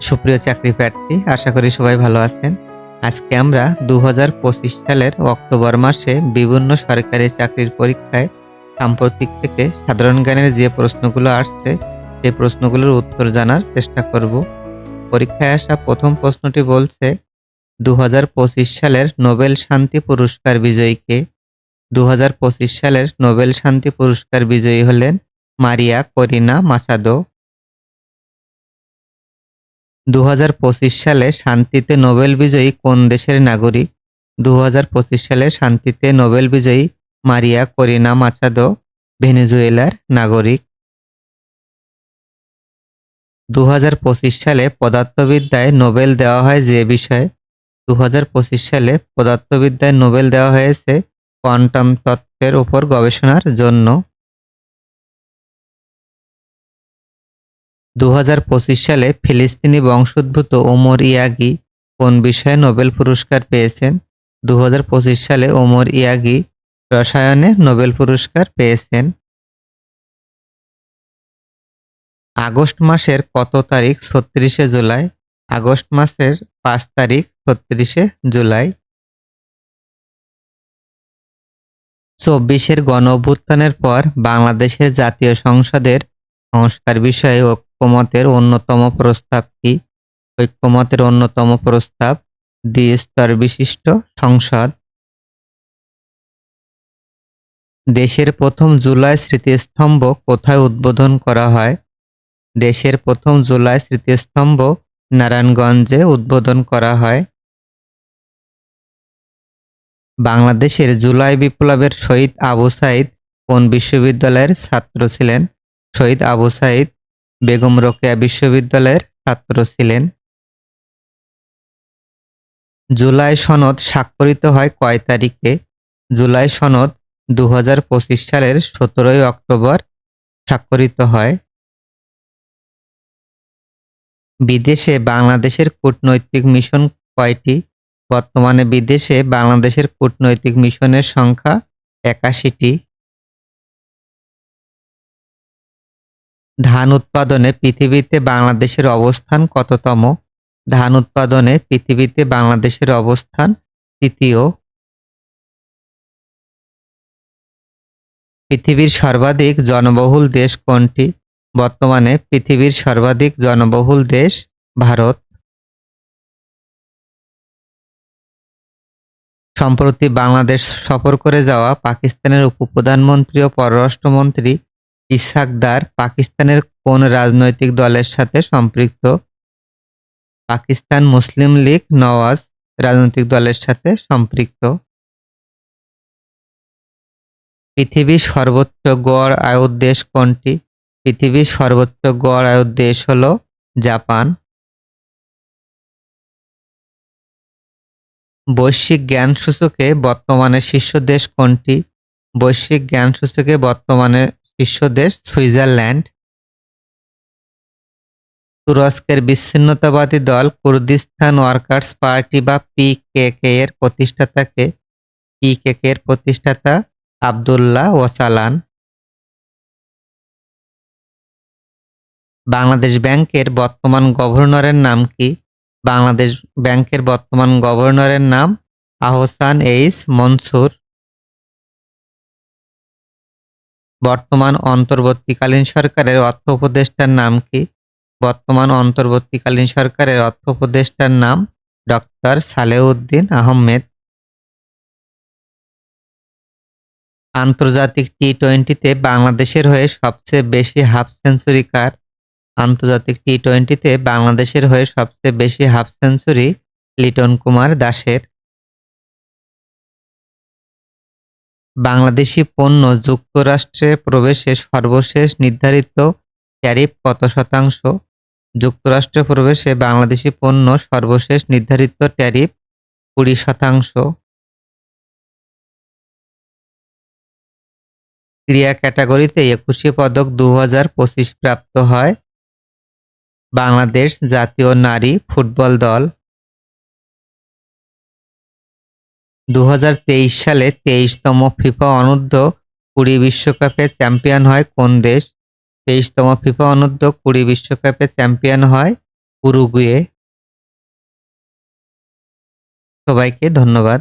সুপ্রিয় চাকরি প্রার্থী, আশা করি সবাই ভালো আছেন। আজকে আমরা দু হাজার পঁচিশ সালের অক্টোবর মাসে বিভিন্ন সরকারি চাকরির পরীক্ষায় সাম্প্রতিক থেকে সাধারণ জ্ঞানের যে প্রশ্নগুলো আসছে, সেই প্রশ্নগুলোর উত্তর জানার চেষ্টা করব। পরীক্ষায় আসা প্রথম প্রশ্নটি বলছে দু হাজার পঁচিশ সালের নোবেল শান্তি পুরস্কার বিজয়ীকে। দু হাজার পঁচিশ সালের নোবেল শান্তি পুরস্কার বিজয়ী হলেন মারিয়া করিনা মাসাদো। দু হাজার পঁচিশ সালে শান্তিতে নোবেল বিজয়ী কোন দেশের নাগরিক? দু হাজার পঁচিশ সালে শান্তিতে নোবেল বিজয়ী মারিয়া করিনা মাচাদো, ভেনেজুয়েলার নাগরিক। দু হাজার পঁচিশ সালে পদার্থবিদ্যায় নোবেল দেওয়া হয় যে বিষয়ে? দু হাজার পঁচিশ সালে পদার্থবিদ্যায় নোবেল দেওয়া হয়েছে কোয়ান্টাম তত্ত্বের উপর গবেষণার জন্য। দু হাজার পঁচিশ সালে ফিলিস্তিনি বংশোদ্ভূত ওমর ইয়াগি কোন বিষয়ে নোবেল পুরস্কার পেয়েছেন? দু হাজার পঁচিশ সালে ওমর ইয়াগি রসায়নে নোবেল পুরস্কার পেয়েছেন। আগস্ট মাসের কত তারিখ? ছত্রিশে জুলাই। আগস্ট মাসের পাঁচ তারিখ? ছত্রিশে জুলাই। চব্বিশের গণ পর বাংলাদেশের জাতীয় সংসদের সংস্কার বিষয়ে ঐক্যমতের অন্যতম প্রস্তাব কি? ঐক্যমতের অন্যতম প্রস্তাব দ্বিস্তর বিশিষ্ট সংসদ। দেশের প্রথম জুলাই স্মৃতিস্তম্ভ কোথায় উদ্বোধন করা হয়? দেশের প্রথম জুলাই স্মৃতিস্তম্ভ নারায়ণগঞ্জে উদ্বোধন করা হয়। বাংলাদেশের জুলাই বিপ্লবের শহীদ আবু সাইদ কোন বিশ্ববিদ্যালয়ের ছাত্র ছিলেন? শহীদ আবু সাইদ বেগম রোকেয়া বিশ্ববিদ্যালয়ের ছাত্র ছিলেন। জুলাই সনদ স্বাক্ষরিত হয় কয় তারিখে? জুলাই সনদ দু হাজার পঁচিশ সালের সতেরোই অক্টোবর স্বাক্ষরিত হয়। বিদেশে বাংলাদেশের কূটনৈতিক মিশন কয়টি? বর্তমানে বিদেশে বাংলাদেশের কূটনৈতিক মিশনের সংখ্যা একাশিটি। ধান উৎপাদনে পৃথিবীতে বাংলাদেশের অবস্থান কততম? ধান উৎপাদনে পৃথিবীতে বাংলাদেশের অবস্থান তৃতীয়। পৃথিবীর সর্বাধিক জনবহুল দেশ কোনটি? বর্তমানে পৃথিবীর সর্বাধিক জনবহুল দেশ ভারত। সম্প্রতি বাংলাদেশ সফর করে যাওয়া পাকিস্তানের উপপ্রধানমন্ত্রী ও পররাষ্ট্রমন্ত্রী ইসহাক দার পাকিস্তানের কোন রাজনৈতিক দলের সাথে সম্পৃক্ত? পাকিস্তান মুসলিম লীগ নওয়াজ রাজনৈতিক দলের সাথে সম্পৃক্ত। পৃথিবীর সর্বোচ্চ গড় আয়ুর দেশ কোনটি? পৃথিবীর সর্বোচ্চ গড় আয়ুর দেশ হল জাপান। বৈশ্বিক জ্ঞান সূচকে বর্তমানে শীর্ষ দেশ কোনটি? বৈশ্বিক জ্ঞান সূচকে বর্তমানে শীর্ষ দেশ সুইজারল্যান্ড। তুরস্কের বিচ্ছিন্নতাবাদী দল কুর্দিস্তান ওয়ার্কার্স পার্টি বা পিকেকে এর প্রতিষ্ঠাতাকে পিকেকে এর প্রতিষ্ঠাতা আবদুল্লাহ ওসালান। বাংলাদেশ ব্যাংকের বর্তমান গভর্নরের নাম কি? বাংলাদেশ ব্যাংকের বর্তমান গভর্নরের নাম আহসান এইস মনসুর। বর্তমান অন্তর্বর্তীকালীন সরকারের অর্থ উপদেষ্টার নাম কি? বর্তমান অন্তর্বর্তীকালীন সরকারের অর্থ উপদেষ্টার নাম ডক্টর সালেউদ্দিন আহমেদ। আন্তর্জাতিক টি টোয়েন্টিতে বাংলাদেশের হয়ে সবচেয়ে বেশি হাফ সেঞ্চুরি কার? আন্তর্জাতিক টি টোয়েন্টিতে বাংলাদেশের হয়ে সবচেয়ে বেশি হাফ সেঞ্চুরি লিটন কুমার দাসের। বাংলাদেশি পণ্য যুক্তরাষ্ট্রে প্রবেশে সর্বশেষ নির্ধারিত ট্যারিফ কত শতাংশ? যুক্তরাষ্ট্রে প্রবেশে বাংলাদেশি পণ্য সর্বশেষ নির্ধারিত ট্যারিফ কুড়ি শতাংশ। ক্রীড়া ক্যাটাগরিতে একুশে পদক দু পঁচিশ প্রাপ্ত হয়। বাংলাদেশ জাতীয় নারী ফুটবল দল। দু হাজার তেইশ সালে তেইশতম ফিফা অনূর্ধ্ব কুড়ি বিশ্বকাপে চ্যাম্পিয়ন হয় কোন দেশ? তেইশতম ফিফা অনূর্ধ্ব কুড়ি বিশ্বকাপে চ্যাম্পিয়ন হয় উরুগুয়ে। সবাইকে ধন্যবাদ।